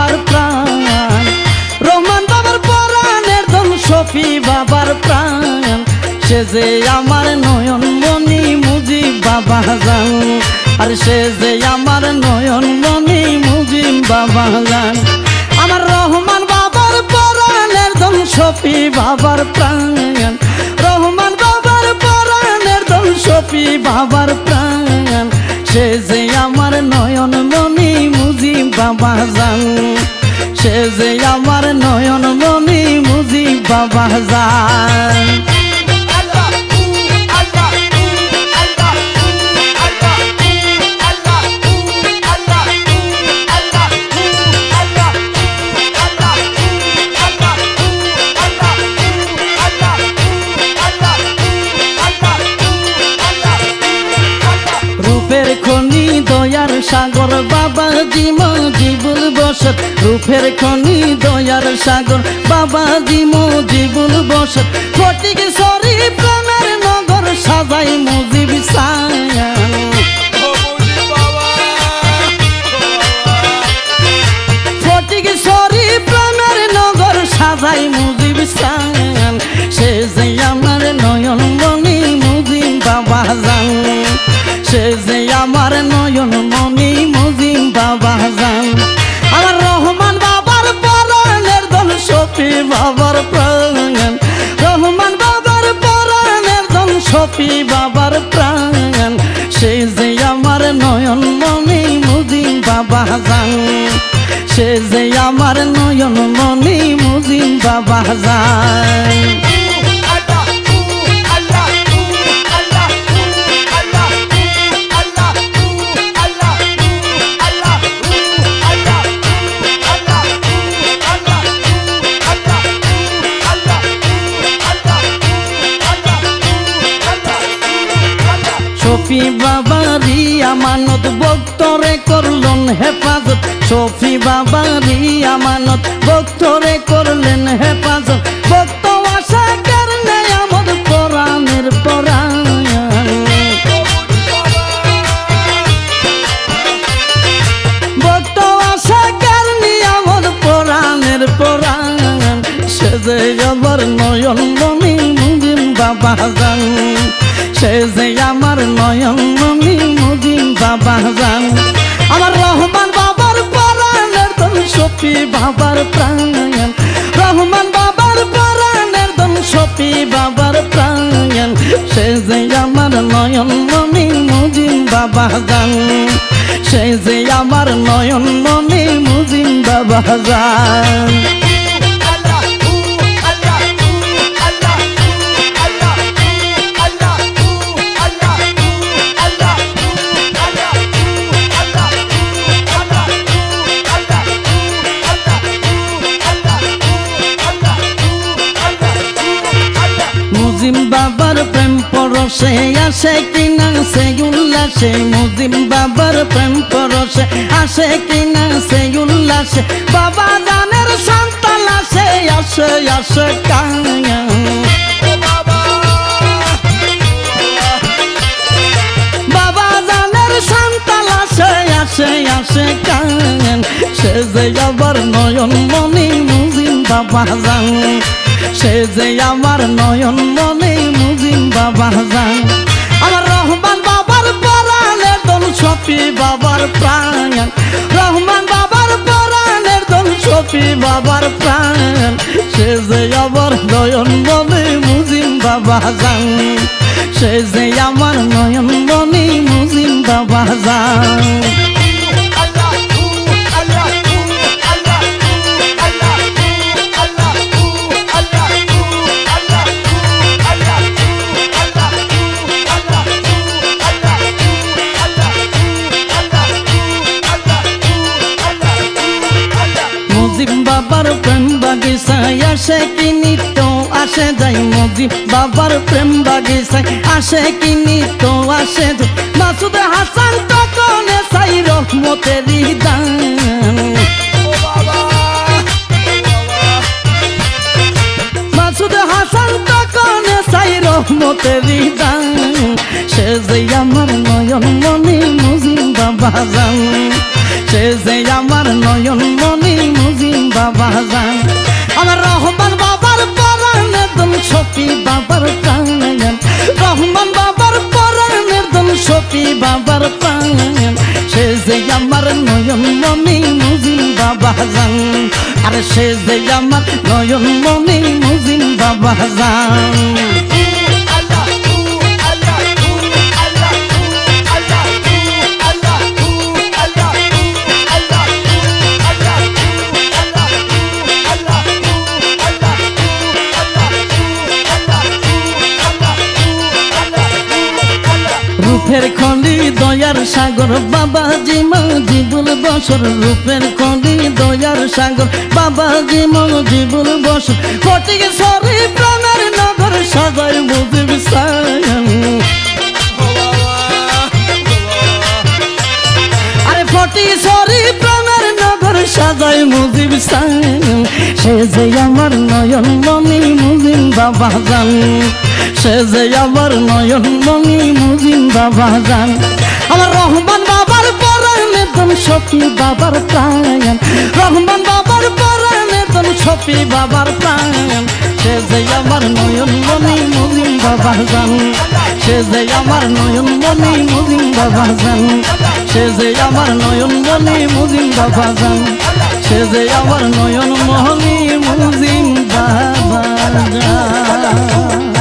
বাবার প্রাণ। রহমান বাবার পরাণের দম শফি বাবার প্রাণ। সে যে আমার নয়ন মনি মুজি বাবা যান আর সে যে আমার নয়ন মনি মুজি বাবা যান আমার রহমান বাবার পরাণের দম শফি বাবার প্রাণ। রহমান বাবার পরাণের দম শফি বাবার প্রাণ। সে যে আমার নয়ন মনি মুজি বাবা যান। সে যে আমার নয়ন মনি মুজি বাবা জান রূপের খনি দয়ার সাগর, বাবা জিম জীবুল বসত। রূপের খনি দয়ার সাগর, বাবা জিম জীবুল বসত। ফটিক সরি বাবা জান সে যে আমার নয়ন মনি মুজিব বাবা বাবারি আমানত বক্তরে করলেন হেফাজত শফি বাবারি আমানত। বক্তরে করলেন, হেফাজত, বক্ত আশা কারণে আমার পরাণের পরাণ। বাবা জান। সে যে আমার নয়ন মনি বাবা সপি বাবার প্রাণ রহমান বাবার প্রাণের দম সপি বাবার প্রাণ সে যে আমার নয়ন মমি মুজিম বাবা জান। সে যে আমার নয়ন মমি মুজিম বাবা জান। প্রেম পরশে আসে কিনা সে উল্লাসে মুজিম বাবার প্রেম পরশে আসে কিনা সে উল্লাসে বাবা জানের সন্তান আসে আসে আসে বাবা যে আবার নয়ন মনি বাবা জান। সে যে আমার নয়ন মনি বাবা জান আমার রহমান বাবার পরাণের দল সফি বাবার প্রাণ। রহমান বাবার পরাণের দল সফি বাবার প্রাণ। সে যে আবার নয়ন মনি মুজিম বাবা জান। সে যে আমার নয়ন মনি মুজিম বাবা জান। আসে কি নিত্য, আসে যাই মুজিব বাবার প্রেম বাগিচায় আসে কি নিত্য, আসে মাসুদ হাসান তকনে সাই রহমতের দান মাসুদ হাসান সাই রহমতের সে যে আমার নয়ন মনে মুজিব বাবা জান। সে যে আমার নয়ন মনে মুজিব বাবা জান। আমার নয়ন মনি মুজিল বাবা যান আর সে যে আমার নয়ন মনি মুজিল বাবা যান রূপের খনি দয়ার সাগর, বাবা জিমা জীবন বসর, রূপের কলি দয়ার সাগর, বাবা জিমা জীবন বসর। কটিকে সরি প্রাণের নগর মুজিব সায়ন আরে ফটি সরি সাজায় মুজিব সায়ন সে যে আমার নয়ন মনি মুজিম বাবা জান। সে যে আমার নয়ন মনি মুজিম বাবা জান। আমার রহমান বাবার পরাণে তুমি সফি বাবার প্রাণ। রহমান বাবার পরাণে তুমি সফি বাবার প্রাণ। সে যে আমার নয়ন মনি মুজিম বাবা জান। সে যে আমার নয়ন মনি মুজিম বাবা জান। সেজে আমার নয়ন মনি মুজিম বাবা যান সে আমার নয়ন মহনি মুজিম বাবা যান